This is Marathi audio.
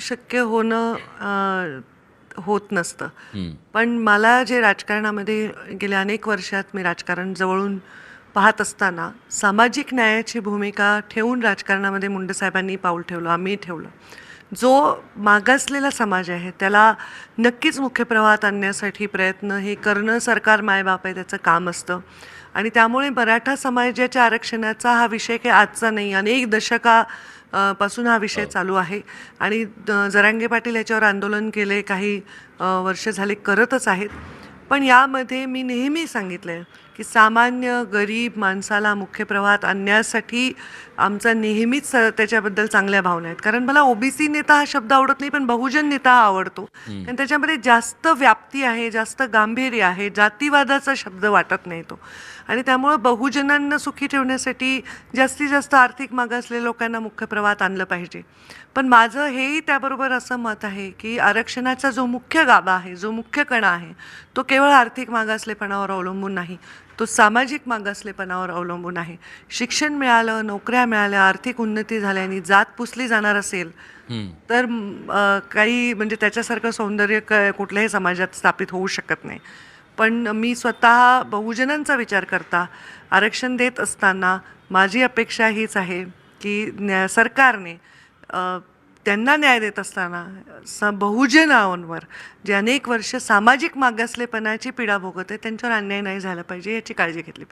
शक्य होणं होत नसतं. पण मला जे राजकारणामध्ये गेल्या अनेक वर्षात मी राजकारण जवळून पाहत असताना सामाजिक न्यायाची भूमिका ठेवून राजकारणामध्ये मुंडे साहेबांनी पाऊल ठेवलं आम्ही ठेवलं. जो मागासलेला समाज आहे त्याला नक्कीच मुख्य प्रवाहात आणण्यासाठी प्रयत्न हे करणं सरकार मायबाप आहे त्याचं काम असतं. आणि त्यामुळे मराठा समाजाच्या आरक्षणाचा हा विषय काही आजचा नाही. अनेक दशका पासून हा विषय चालू आहे. आणि जरांगे पाटील याच्यावर आंदोलन केले काही वर्ष झाले करतच आहेत. पण यामध्ये मी नेहमी सांगितलं आहे की सामान्य गरीब माणसाला मुख्य प्रवाहात आणण्यासाठी आमचा नेहमीच त्याच्याबद्दल चांगल्या भावना आहेत. कारण मला ओबीसी नेता हा शब्द आवडत नाही पण बहुजन नेता हा आवडतो. कारण त्याच्यामध्ये जास्त व्याप्ती आहे जास्त गांभीर्य आहे जातीवादाचा शब्द वाटत नाही तो. आणि त्यामुळं बहुजनांना सुखी ठेवण्यासाठी जास्तीत जास्त आर्थिक मागासलेल्या लोकांना मुख्य प्रवाहात आणलं पाहिजे. पण माझं हेही त्याबरोबर असं मत आहे की आरक्षणाचा जो मुख्य गाभा आहे जो मुख्य कणा आहे तो केवळ आर्थिक मागासलेपणावर अवलंबून नाही तो सामाजिक मागासलेपणावर अवलंबून आहे शिक्षण मिळालं नोकऱ्या मिळाल्या आर्थिक उन्नती झाल्याने जात पुसली जाणार असेल. तर काही म्हणजे त्याच्यासारखं सौंदर्य क कुठल्याही समाजात स्थापित होऊ शकत नाही पण मी स्वतः बहुजनांचा विचार करता आरक्षण देत असताना माझी अपेक्षा हीच आहे की न्या सरकारने त्यांना न्याय देत असताना स बहुजनांवर जे अनेक वर्ष सामाजिक मागासलेपणाची पीडा भोगत आहे त्यांच्यावर अन्याय नाही झाला पाहिजे याची काळजी घेतली पाहिजे.